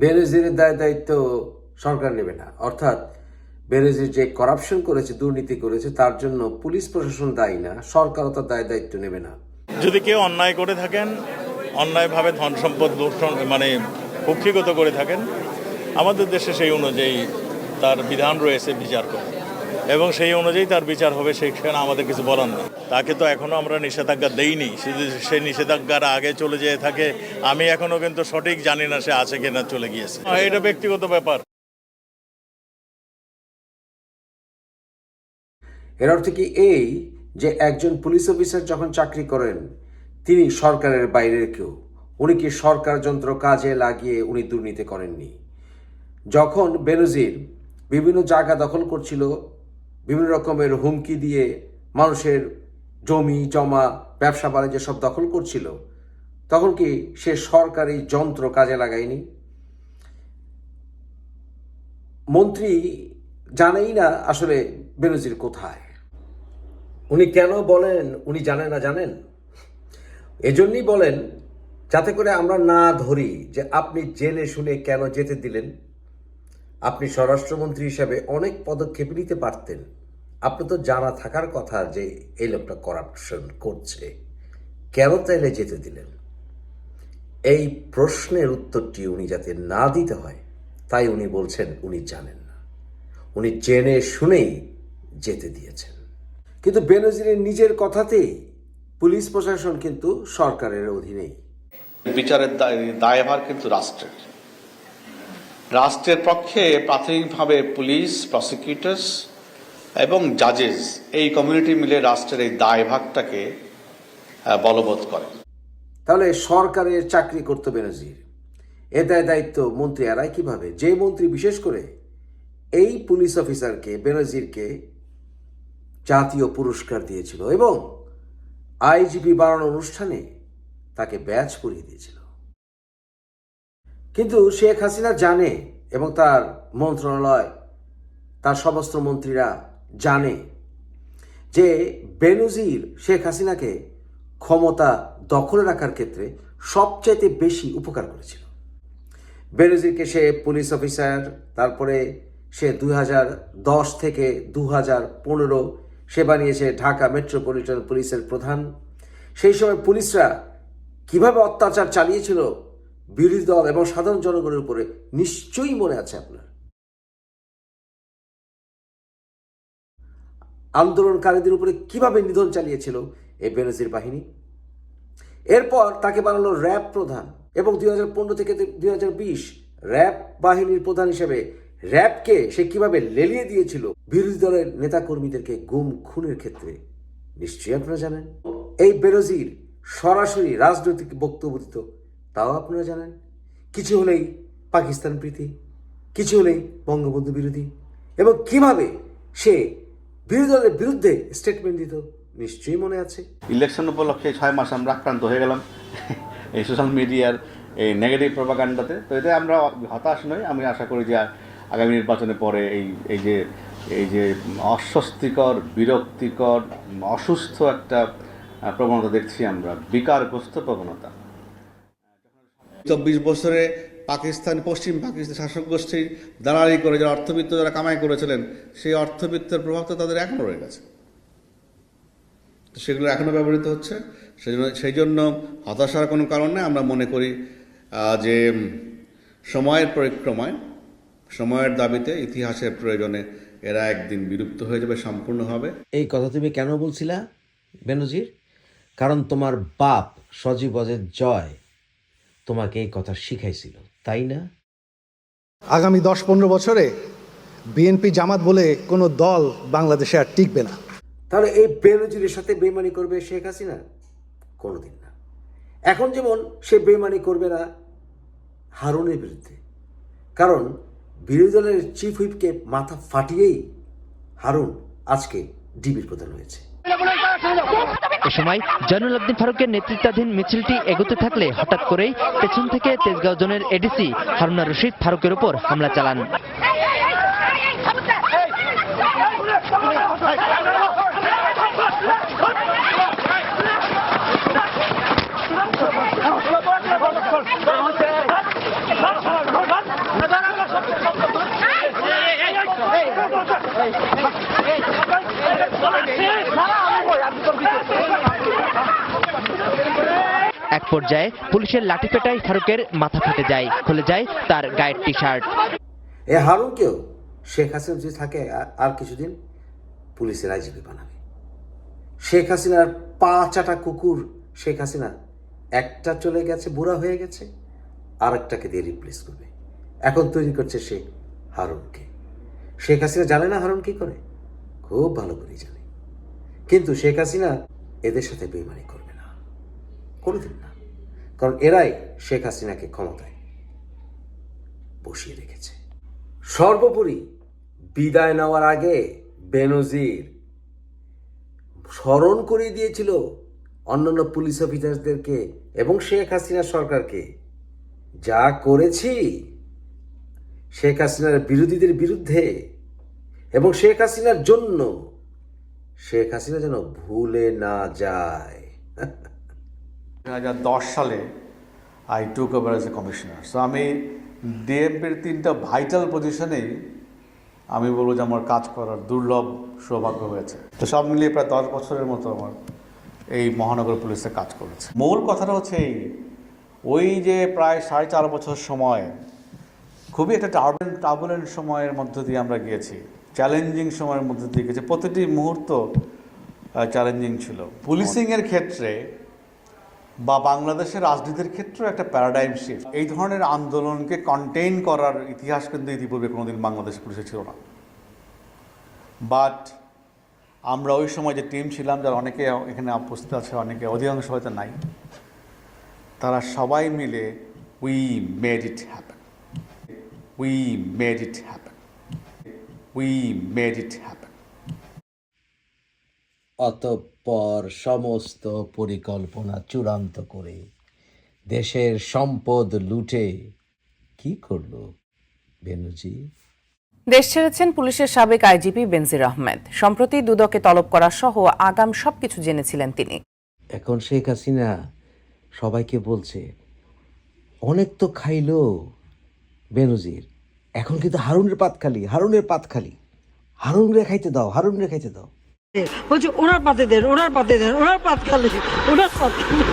বেনজিরের দায় দায়িত্ব সরকার নেবে না। অর্থাৎ বেনজির যে করাপশন করেছে, দুর্নীতি করেছে, তার জন্য পুলিশ প্রশাসন দায়ী না, সরকারও তার দায় দায়িত্ব নেবে না। যদি কেউ অন্যায় করে থাকেন, অন্যায়ভাবে ধন সম্পদ মানে কুক্ষিগত করে থাকেন, আমাদের দেশে সেই অনুযায়ী তার বিধান রয়েছে বিচার করে। এবং সেই অনুযায়ী তার বিচার হবে সেখানে আমাদের কিছু বলার নেই। তাকে তো এখনও আমরা নিষেধাজ্ঞা দেইনি। শুধু সেই নিষেধাজ্ঞার আগে চলে যেয়ে থাকে। আমি এখনও কিন্তু সঠিক জানি না সে আছে কিনা চলে গিয়েছে। এটা ব্যক্তিগত ব্যাপার। এর অর্থ কি এই যে একজন পুলিশ অফিসার যখন চাকরি করেন তিনি সরকারের বাইরের কেউ। উনি কি সরকার যন্ত্র কাজে লাগিয়ে উনি দুর্নীতি করেননি? যখন বেনজির বিভিন্ন জায়গা দখল করছিল বিভিন্ন রকমের হুমকি দিয়ে মানুষের জমি, জমা, ব্যবসা বাণিজ্য সব দখল করছিল। তখন কি সে সরকারি যন্ত্র কাজে লাগায়নি? মন্ত্রী জানেই না আসলে বেনজির কোথায়। উনি কেন বলেন, উনি জানেন না জানেন? এজন্যই বলেন, যাতে করে আমরা না ধরি যে আপনি জেনে শুনে কেন যেতে দিলেন। আপনি স্বরাষ্ট্রমন্ত্রী হিসাবে অনেক পদক্ষেপ নিতে পারতেন। আপনি তো জানা থাকার কথা যে এই লোকটা করাপশন করছে। কেন তাইলে যেতে দিলেন? এই প্রশ্নের উত্তরটি উনি যাতে না দিতে হয়, তাই উনি বলছেন উনি জানেন না। উনি জেনে শুনেই যেতে দিয়েছেন। কিন্তু বেনজিরের নিজের কথাতেই পুলিশ প্রশাসন কিন্তু সরকারের অধীনেই। বিচারের দায়- দায়ভার কিন্তু রাষ্ট্রের। রাষ্ট্রের পক্ষে প্রাথমিকভাবে পুলিশ, প্রসিকিউটর্স এবং জাজেস এই কমিউনিটি মিলে রাষ্ট্রের এই দায়ভাগটাকে বলবৎ করে। তাহলে সরকারের চাকরি করতে বেনজির এ দায় দায়িত্ব মন্ত্রী এরাই কীভাবে? যে মন্ত্রী বিশেষ করে এই পুলিশ অফিসারকে, বেনজিরকে জাতীয় পুরস্কার দিয়েছিল এবং আইজিপি বাড়ানোর অনুষ্ঠানে তাকে ব্যাচ পরিয়ে দিয়েছিল। কিন্তু শেখ হাসিনা জানে এবং তার মন্ত্রণালয়, তার সমস্ত মন্ত্রীরা জানে যে বেনজির শেখ হাসিনাকে ক্ষমতা দখলে রাখার ক্ষেত্রে সবচাইতে বেশি উপকার করেছিল। বেনজিরকে সে পুলিশ অফিসার, তারপরে সে দুই দশ থেকে দু হাজার পনেরো সে বানিয়েছে ঢাকা মেট্রোপলিটন পুলিশের প্রধান। সেই সময় পুলিশরা কীভাবে অত্যাচার চালিয়েছিল বিরোধী দল এবং সাধারণ জনগণের উপরে নিশ্চয়ই মনে আছে আপনার। আন্দোলনকারীদের উপরে কীভাবে নিধন চালিয়েছিল এই বেনজির বাহিনী? এরপর তাকে বানালো র্যাব প্রধান এবং দুই হাজার পনেরো থেকে দুই হাজার বিশ র্যাব বাহিনীর প্রধান হিসেবে র্যাবকে সে কীভাবে লেলিয়ে দিয়েছিল বিরোধী দলের নেতাকর্মীদেরকে গুম খুনের ক্ষেত্রে? নিশ্চয়ই আপনারা জানেন। এই বেনজির সরাসরি রাজনৈতিক বক্তব্য দিত তাও আপনারা জানেন? কিছু হলেই পাকিস্তান প্রীতি, কিছু হলেই বঙ্গবন্ধু বিরোধী। এবং কীভাবে সে বিরোধী দলের বিরুদ্ধে স্টেটমেন্ট দিত, নিশ্চয়ই মনে আছে। ইলেকশন উপলক্ষে ছয় মাস আমরা আক্রান্ত হয়ে গেলাম। এই সোশ্যাল মিডিয়ার এই নেগেটিভ প্রপাগান্ডাতে তো এতে আমরা হতাশ নই। আমি আশা করি যে আগামী নির্বাচনের পরে এই এই যে এই যে অস্বস্তিকর, বিরক্তিকর, অসুস্থ একটা প্রবণতা দেখছি আমরা। বিকারগ্রস্ত প্রবণতা। চব্বিশ বছরে পাকিস্তান, পশ্চিম পাকিস্তান শাসক গোষ্ঠীর দালালি করে, যারা অর্থবিত্ত, যারা কামাই করেছিলেন, সেই অর্থবিত্তের প্রভাব তো তাদের এখনও রয়ে গেছে। সেগুলো এখনও ব্যবহৃত হচ্ছে। সেই জন্য সেই জন্য হতাশার কোনো কারণ নেই। আমরা মনে করি যে সময়ের পরিক্রমায়, সময়ের দাবিতে ইতিহাসের প্রয়োজনে এরা একদিন বিলুপ্ত হয়ে যাবে সম্পূর্ণভাবে এই কথা তুমি কেন বলছিলা, বেনজির? কারণ তোমার বাপ সজীব অজের জয়। তোমাকে এই কথা শিখাইছিল তাই না? আগামী দশ পনেরো বছরে বিএনপি জামাত বলে কোনো দল বাংলাদেশে আর টিকবে না। তাহলে এই বেনজিরের সাথে বেমানি করবে শেখ হাসিনা? কোনোদিন না। এখন যেমন সে বেমানি করবে না হারুনের বিরুদ্ধে। কারণ বিরোধী দলের চিফ হুইপকে মাথা ফাটিয়েই হারুন আজকে ডিবির প্রধান হয়েছে। এ সময় জয়নুল আব্দিন ফারুকের নেতৃত্বাধীন মিছিলটি এগোতে থাকলে হঠাৎ করেই পেছন থেকে তেজগাঁও জোনের এডিসি হারুনা রশিদ ফারুকের ওপর হামলা চালান Hey! পর্যায়ে পুলিশের লাঠিপেটায় ফারুকের মাথা ফেটে যায়, খুলে যায় তার গায়ের টি শার্ট এ হারুনকেও শেখ হাসিনা যদি থাকে, আর- কিছুদিন পুলিশের আইজিপি বানাবে। শেখ হাসিনার পা চাটা কুকুর শেখ হাসিনা। একটা চলে গেছে, বুড়া হয়ে গেছে আর একটাকে দিয়ে রিপ্লেস করবে। এখন তৈরি করছে সে হারুনকে। শেখ হাসিনা জানে না হারুন কি করে? খুব ভালো করেই জানে। কিন্তু শেখ হাসিনা এদের সাথে বেইমানি করবে না। কোনোদিন না। কারণ এরাই শেখ হাসিনাকে ক্ষমতায় বসিয়ে রেখেছে। সর্বোপরি বিদায় নেওয়ার আগে বেনজির স্মরণ করিয়ে দিয়েছিল অন্যান্য পুলিশ অফিসারদেরকে এবং শেখ হাসিনা সরকারকে। যা করেছি শেখ হাসিনার বিরোধীদের বিরুদ্ধে এবং শেখ হাসিনার জন্য। শেখ হাসিনা যেন ভুলে না যায়। দু হাজার দশ সালে I took over a commissioner so আমি ডিএমপির তিনটা ভাইটাল পজিশনেই আমি বলব যে আমার কাজ করার দুর্লভ সৌভাগ্য হয়েছে। তো সব মিলিয়ে প্রায় দশ বছরের মতো আমার এই মহানগর পুলিশে কাজ করেছে। মূল কথাটা হচ্ছে এই ওই যে প্রায় সাড়ে চার বছর সময় খুবই একটা টার্বুলেন্ট টার্বুলেন্ট সময়ের মধ্য দিয়ে আমরা গিয়েছি। চ্যালেঞ্জিং সময়ের মধ্যে দিয়ে গেছি প্রতিটি মুহূর্ত চ্যালেঞ্জিং ছিল। পুলিশিংয়ের ক্ষেত্রে বা বাংলাদেশের রাজনীতির ক্ষেত্রেও একটা প্যারাডাইম শিফট এই ধরনের আন্দোলনকে কন্টেইন করার ইতিহাস কিন্তু ইতিপূর্বে কোনোদিন বাংলাদেশ পুলিশে ছিল না। বাট আমরা ওই সময় যে টিম ছিলাম, যারা অনেকে এখানে উপস্থিত আছে, অনেকে অধিকাংশ হয়তো নাই, তারা সবাই মিলে we made it happen we made it happen we made it happen অতঃপর সমস্ত পরিকল্পনা চূড়ান্ত করে দেশের সম্পদ লুটে কি করল বেনুজি? দেশ ছেড়েছেন পুলিশের সাবেক আইজিপি বেনজির আহমেদ। সম্প্রতি দুদকে তলব করা সহ আগাম সবকিছু জেনেছিলেন তিনি। এখন শেখ হাসিনা সবাইকে বলছে অনেক তো খাইলো বেনজির এখন কিন্তু হারুনের পাত খালি হারুনের পাত খালি। হারুন রে খাইতে দাও হারুন রে খাইতে দাও। বলছে ওনার পাতে দেন ওনার পাতে দেন ওনার পাত খালি ওনার পাত খালি।